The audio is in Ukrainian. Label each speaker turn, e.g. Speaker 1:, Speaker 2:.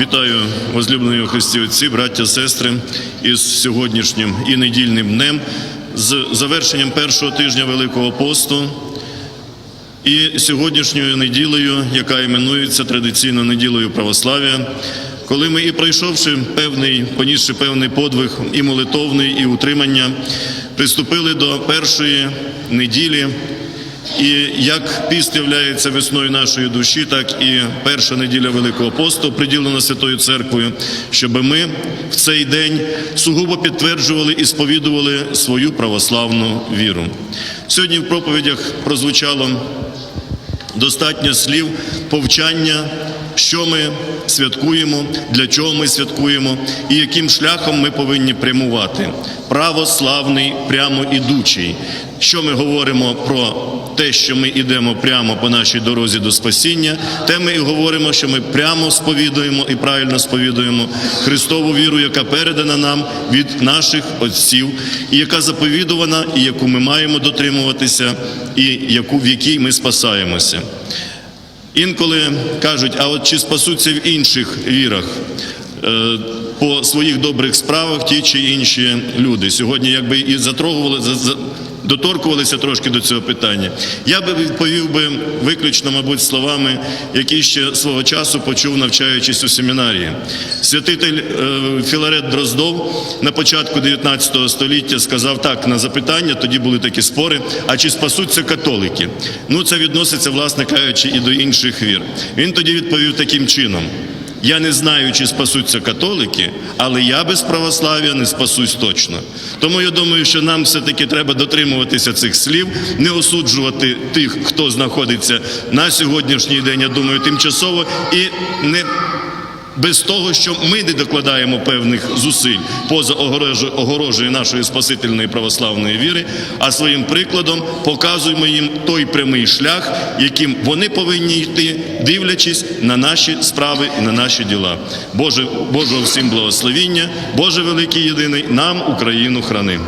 Speaker 1: Вітаю возлюблені у Христі Отці, браття, сестри, із сьогоднішнім і недільним днем, з завершенням першого тижня Великого посту і сьогоднішньою неділею, яка іменується традиційно неділею православ'я, коли ми і пройшовши певний, понісши певний подвиг і молитовний, і утримання, приступили до першої неділі. І як піст являється весною нашої душі, так і перша неділя Великого посту приділена Святою Церквою, щоб ми в цей день сугубо підтверджували і сповідували свою православну віру. Сьогодні в проповідях прозвучало достатньо слів повчання, що ми святкуємо, для чого ми святкуємо і яким шляхом ми повинні прямувати. Православний, прямо ідучий. Що ми говоримо про те, що ми йдемо прямо по нашій дорозі до спасіння, те ми і говоримо, що ми прямо сповідуємо і правильно сповідуємо Христову віру, яка передана нам від наших отців, і яка заповідувана, і яку ми маємо дотримуватися, і яку в якій ми спасаємося. Інколи кажуть, а от чи спасуться в інших вірах е, по своїх добрих справах ті чи інші люди. Сьогодні якби і затрогували, за- за- доторкувалися трошки до цього питання. Я би відповів би виключно, мабуть, словами, які ще свого часу почув, навчаючись у семінарії. Святитель е, Філарет Дроздов на початку 19 століття сказав так на запитання, тоді були такі спори, а чи спасуться католики? Ну, це відноситься, власне кажучи, і до інших вір. Він тоді відповів таким чином. Я не знаю, чи спасуться католики, але я без православ'я не спасусь точно. Тому я думаю, що нам все-таки треба дотримуватися цих слів, не осуджувати тих, хто знаходиться на сьогоднішній день, я думаю, тимчасово, і не без того, що ми не докладаємо певних зусиль поза огорожею, нашої спасительної православної віри, а своїм прикладом показуємо їм той прямий шлях, яким вони повинні йти, дивлячись на наші справи і на наші діла. Боже, Божого всім благословіння, Боже великий єдиний, нам Україну храни.